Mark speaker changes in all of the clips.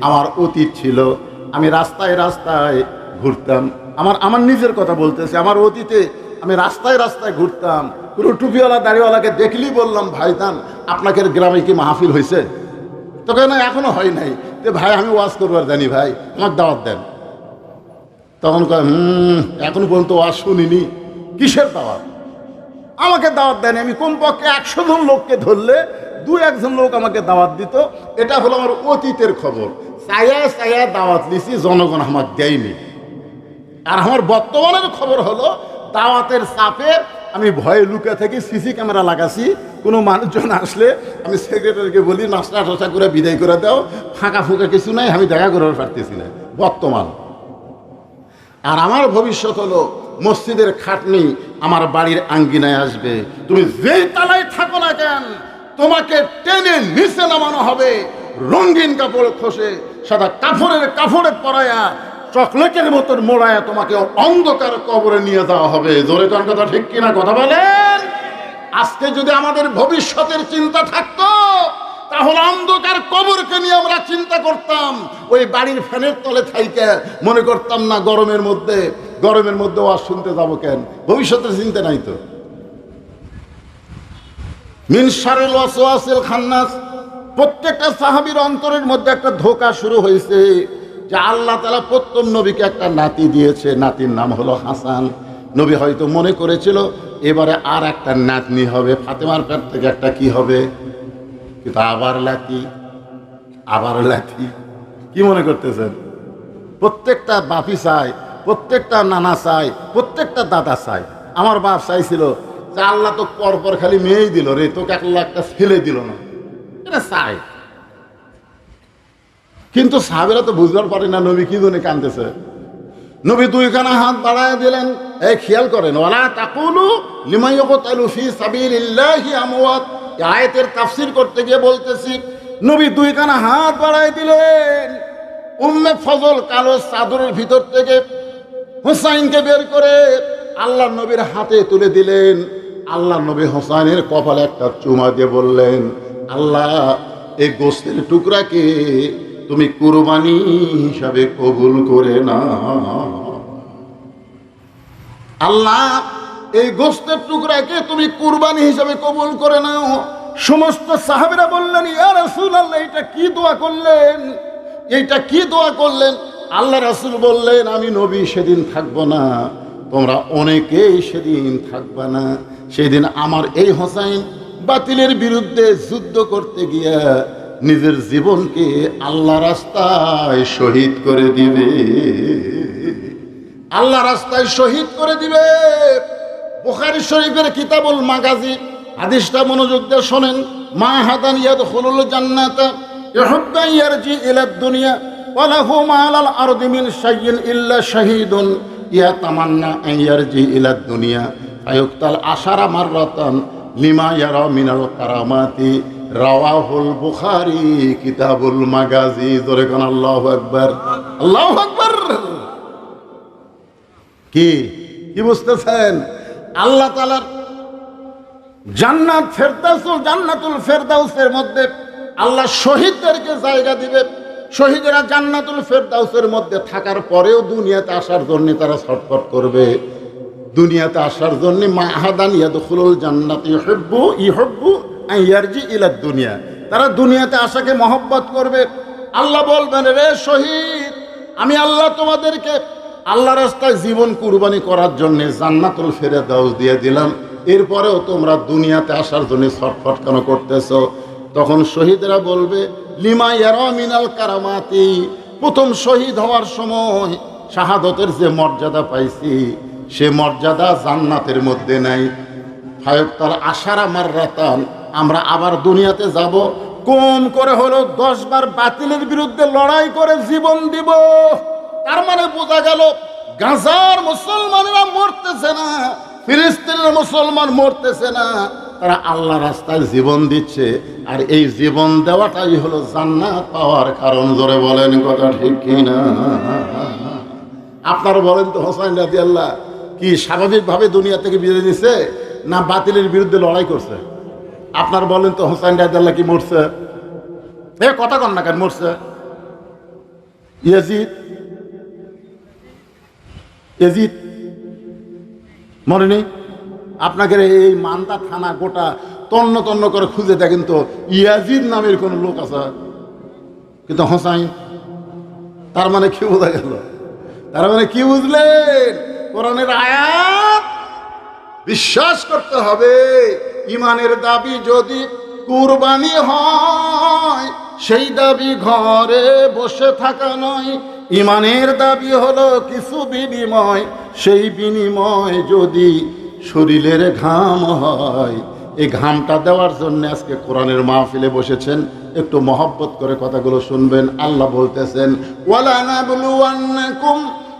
Speaker 1: আমার অতীত ছিল। আমি রাস্তায় রাস্তায় ঘুরতাম। আমার আমার নিজের কথা বলতেছে, আমার অতীতে আমি রাস্তায় রাস্তায় ঘুরতাম। কোনো টুপিওয়ালা, দাড়িওয়ালাকে দেখলেই বললাম, ভাই ভাইজান আপনাকে গ্রামে কি মাহফিল হয়েছে তোকে না এখনও হয় নাই? যে ভাই, আমি ওয়াজ করবার জানি, ভাই, আমার দাওয়াত দেন। তখন কয়, হুম, এখনও পর্যন্ত ওয়াজ শুনিনি। কিসের দাওয়াত? আমাকে দাওয়াত দেয়নি। আমি কমপক্ষে একশো জন লোককে ধরলে দু একজন লোক আমাকে দাওয়াত দিত। এটা হলো আমার অতীতের খবর। চায়া চায়া দাওয়াত নিছি জনগণ আমাকে দেয়নি। আর আমার বর্তমানের খবর হলো, দাওয়াতের চাপে আমি ভয়ে লুকে থেকে, সিসি ক্যামেরা লাগাছি, কোনো মানুষজন আসলে আমি সেক্রেটারিকে বলি নাস্তা টাস্তা করে বিদায় করে দাও, ফাঁকা ফুঁকা কিছু নাই, আমি দেখা করে পারতেছি না, বর্তমান। আর আমার ভবিষ্যৎ হলো, মসজিদের খাটনি আমার বাড়ির আঙ্গিনায় আসবে। তুমি যেই তালায় থাকো না কেন, তোমাকে টেনে নিচে নামানো হবে, রঙিন কাপড় খসে সাদা কাপড়ের কাপড়ে পরায়া চকলেটের মতন মোড়ায়া তোমাকে অন্ধকার কবরে নিয়ে যাওয়া হবে। জোরে কোন কথা ঠিক কিনা কথা বলেন? আজকে যদি আমাদের ভবিষ্যতের চিন্তা থাকতো, তাহলে অন্ধকার কবরকে নিয়ে আমরা চিন্তা করতাম। ওই বাড়ির ফ্যানের তলে থাইকে মনে করতাম না গরমের মধ্যে গরমের মধ্যে ওয়াজ শুনতে যাব কেন? ভবিষ্যতের চিন্তা নাই তো। মিনসারেল ওয়াসওয়াসিল খান্নাস প্রত্যেকটা সাহাবীর অন্তরের মধ্যে একটা ধোকা শুরু হয়েছে যে আল্লাহ তালা প্রত্যম নবীকে একটা নাতি দিয়েছে। নাতির নাম হলো হাসান। নবী হয়তো মনে করেছিল, এবারে আর একটা নাতনি হবে। ফাতেমার পেট থেকে একটা কি হবে? কিন্তু আবার লাতি, আবার লাথি কি মনে করতেছেন? প্রত্যেকটা বাপি চাই প্রত্যেকটা নানা চাই প্রত্যেকটা দাদা চাই আমার বাপ চাইছিল যে আল্লাহ তো পর পর খালি মেয়েই দিল রে, তোকে আল্লাহ একটা ছেলে দিল না। এটা চাই কিন্তু সাহেবেরা তো বুঝবার পারে না, নবী কি জন্য কানতেছে নবী দুইখানা হাত বাড়ায় দিলেন, এই খেয়াল করেন ওলা তাকুলু লিমাইয়াকতালু ফি সাবিলিল্লাহি আমওয়াত। আয়াতের তাফসীর করতে গিয়ে বলতেছি, নবী দুইখানা হাত বাড়ায় দিলেন, উম্মে ফজল কালো চাদরের ভিতর থেকে হুসাইনকে বের করে আল্লাহ নবীর হাতে তুলে দিলেন। আল্লাহ নবী হোসাইনের কপালে একটা চুমা দিয়ে বললেন আল্লাহ এই গোস্তের টুকরাকে তুমি কুরবানি হিসাবে কবুল করে না আল্লাহ, এই গোস্তের টুকরাকে তুমি কুরবানি হিসাবে কবুল করে নাও। সমস্ত সাহাবেরা বললেন, ইয়া রাসূল আল্লাহ এটা কি দোয়া করলেন? এইটা কি দোয়া করলেন? আল্লাহ রাসূল বললেন, আমি নবী, সেদিন থাকব না। তোমরা অনেকেই সেদিন থাকবে না। সেদিন আমার এই হোসাইন বাতিলের বিরুদ্ধে যুদ্ধ করতে গিয়া নিজের জীবনকে আল্লাহ রাস্তায় শহীদ করে দিবে। আল্লাহ রাস্তায় শহীদ করে দিবে। বুখারী শরীফের কিতাবুল মাগাজি হাদিসটা মনোযোগ দিয়ে শোনেন। মা হাদান ইয়াদ খুলুল জান্নাতা ইহুব্বা ইয়ারজি ইলা দুনিয়া ওয়ালাহু মা আলাল আরদি মিন শাইইন ইল্লা শাহীদুন ইয়া তামান্না ইয়ারজি ইলা দুনিয়া। ফায়ুক্তাল আশারা মাররাতান লিমা ইয়ারা মিনাল কারামাতি, রাওয়াহুল বুখারী, কিতাবুল মাগাজি। জোরে কোন আল্লাহু আকবার। আল্লাহু আকবার। কি? কি বুঝতেছেন? আল্লাহ তালার জান্নাত ফেরদাউসুল জান্নাতুল ফেরদাউসের মধ্যে আল্লাহ শহীদদেরকে জায়গা দিবে। শহীদেরা জান্নাতুল ফেরদাউসের মধ্যে থাকার পরেও দুনিয়াতে আসার জন্য তারা ছটফট করবে। দুনিয়াতে আসার জন্য মাহাদান ইয়াদখুলুল জান্নাত, ইউহিব্বু আন ইয়ারজি ইলা দুনিয়া। তারা দুনিয়াতে আসাকে মহব্বত করবে। আল্লাহ বলবেন, রে শহীদ, আমি আল্লাহ তোমাদেরকে আল্লাহ রাস্তায় জীবন কুরবানি করার জন্য জান্নাতুল ফেরদাউস দিয়ে দিলাম। এরপরেও তোমরা দুনিয়াতে আসার জন্য ছটফট কেন করতেছ? তখন শহীদরা বলবে, লিমা ইয়ারা মিনাল কারামাতি। প্রথম শহীদ হওয়ার সময় শাহাদতের যে মর্যাদা পাইছি সে মর্যাদা জান্নাতের মধ্যে নাই। ফায়ক তার আশার আমার মাররাতান, আমরা আবার দুনিয়াতে যাব। কোন করে হলো দশ বার বাতিলের বিরুদ্ধে লড়াই করে জীবন দিব? তার মানে বোঝা গেল, গাজার মুসলমানেরা মরতেছে না, ফিলিস্তিনের মুসলমান মরতেছে না। তারা আল্লাহ রাস্তায় জীবন দিচ্ছে, আর এই জীবন দেওয়াটাই হলো জান্নাত পাওয়ার কারণ। ধরে বলেন কথা ঠিক কিনা? আপনারা বলেন তো হোসাইন রাজি আল্লাহ কি স্বাভাবিকভাবে দুনিয়া থেকে বিদায় দিছে না বাতিলের বিরুদ্ধে লড়াই করছে? আপনার বলেন তো, হোসাইন রাজি আল্লাহ কি মরছে? এ, কথা কন না কেন, মরছে। ইয়াজিদ? ইয়াজিদ? নেই আপনাকে এই মান্দা থানা গোটা তন্ন তন্ন করে খুঁজে দেখেন তো, ইয়াজিদ নামের কোন লোক আছে? কিন্তু হোসাইন, তার মানে কি বোঝা গেল? তার মানে কি বুঝলেন? কোরআনের আয়াত। বিশ্বাস করতে হবে, ইমানের দাবি যদি কুরবানি হয়, সেই দাবি ঘরে বসে থাকা নয়। ইমানের দাবি হলো কিছু বিনিময়, সেই বিনিময় যদি শরীরের ঘাম হয়। এই ঘামটা দেওয়ার জন্য আজকে কোরআনের মাহফিলে বসেছেন। একটু মহব্বত করে কথাগুলো শুনবেন। আল্লাহ বলতেছেন, ওয়ালা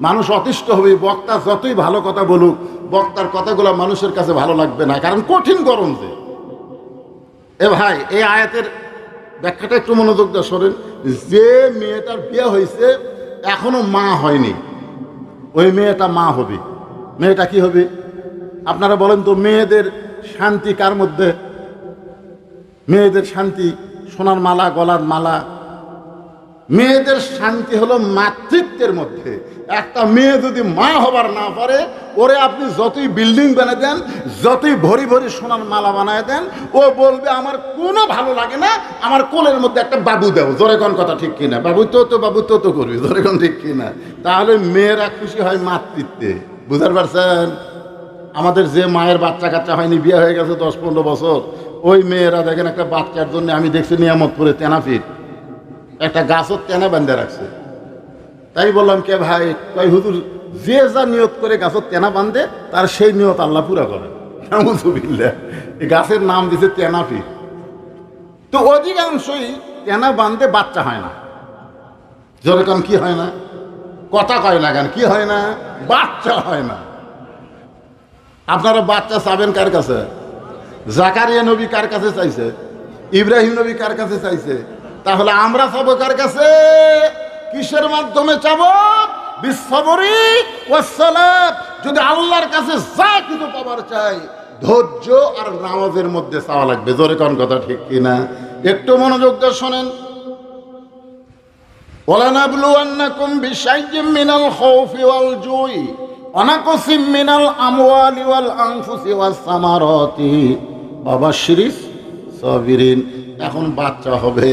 Speaker 1: মানুষ অতিষ্ঠ হবে, বক্তা যতই ভালো কথা বলুক, বক্তার কথাগুলো মানুষের কাছে ভালো লাগবে না, কারণ কঠিন গরম যে। এ ভাই, এই আয়াতের ব্যাখ্যাটা একটু মনোযোগ দিয়ে শোনেন। যে মেয়েটার বিয়ে হয়েছে, এখনও মা হয়নি। ওই মেয়েটা মা হবে। মেয়েটা কি হবে? আপনারা বলেন তো, মেয়েদের শান্তি কার মধ্যে? মেয়েদের শান্তি, সোনার মালা, গলার মালা মেয়েদের শান্তি হলো মাতৃত্বের মধ্যে। একটা মেয়ে যদি মা হবার না পারে, ওরে আপনি যতই বিল্ডিং বানিয়ে দেন, যতই ভরি ভরি সোনার মালা বানায় দেন, ও বলবে, আমার কোনো ভালো লাগে না, আমার কোলের মধ্যে একটা বাবু দেও। জোরে কোন কথা ঠিক কিনা? বাবু তো তো, বাবু তো তো করবি, জোরে কোন ঠিক কিনা? তাহলে মেয়েরা খুশি হয় মাতৃত্বে। বুঝতে পারছেন? আমাদের যে মায়ের বাচ্চা কাচ্চা হয়নি, বিয়ে হয়ে গেছে দশ পনেরো বছর, ওই মেয়েরা দেখেন একটা বাচ্চার জন্য আমি দেখছি নিয়ামতপুরে তেনাফিট একটা গাছও তেনা বান্ধে রাখছে। তাই বললাম কে ভাই কই হুজুর, যে যা নিয়ত করে গাছত তেনা বান্ধে তার সেই নিয়ত আল্লাহ পুরা করে। গাছের নাম দিছে তেনাফি তো অধিকাংশই তেনা বান্ধে বাচ্চা হয় না। যেরকম কি হয় না? কথা কয় না কেন? কি হয় না? বাচ্চা হয় না। আপনারা বাচ্চা চাবেন কার কাছে? জাকারিয়া নবী কার কাছে চাইছে? ইব্রাহিম নবী কার কাছে চাইছে? তাহলে আমরা চাবো কার কাছে? কিসের মাধ্যমে চাবো? বিশ্বরী যদি আল্লাহর কাছে যা কিছু পাবার চাই, ধৈর্য আর নামাজের মধ্যে চাওয়া লাগবে। জোরে কোন কথা ঠিক কিনা? একটু মনোযোগ দিয়ে শোনেন। ওলানাবলুয়ান্নাকুম বিশাইয়্যিম মিনাল খাউফি ওয়াল জুই অনাকসিম মিনাল আমওয়ালি ওয়াল আনফুসি ওয়াস সামারাতি। বাবা শিরিস সাবিরিন, এখন বাচ্চা হবে।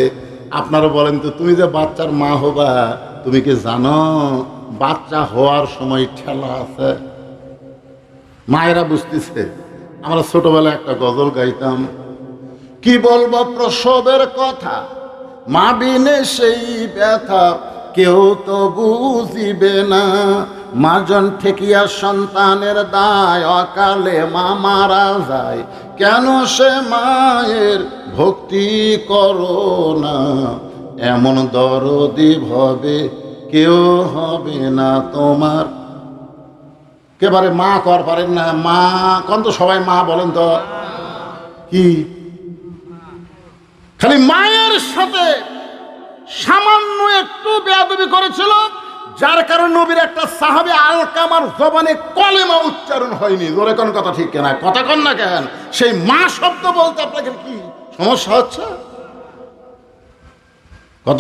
Speaker 1: আপনারা বলেন তো, তুমি যে বাচ্চার মা হবা, তুমি কি জানো? বাচ্চা হওয়ার সময় ঠেলা আছে। মায়েরা বুঝতেছে, আমরা ছোটবেলায় একটা গজল গাইতাম, কি বলব প্রসবের কথা? মা বিনে সেই ব্যথা, কেউ তো বুঝিবে না। মাজন ঠেকিয়া সন্তানের দায়, অকালে মা মারা যায় কেন সে মায়ের ভক্তি করো না? এমন দরদি ভবে কেউ হবে না তোমার। কেবারে মা কর পারেন না, মা, কোন তো সবাই মা বলেন তো। কি? খালি মায়ের সাথে সামান্য একটু বেয়াদবি করেছিল? যার কারণে নবীর একটা সাহাবে আলকামার জবানে কলেমা উচ্চারণ হয়নি। জোরে কোন কথা ঠিক কেনা? কথা কন না কেন? সেই মা শব্দ বলতে আপনাকে কি সমস্যা হচ্ছে? কত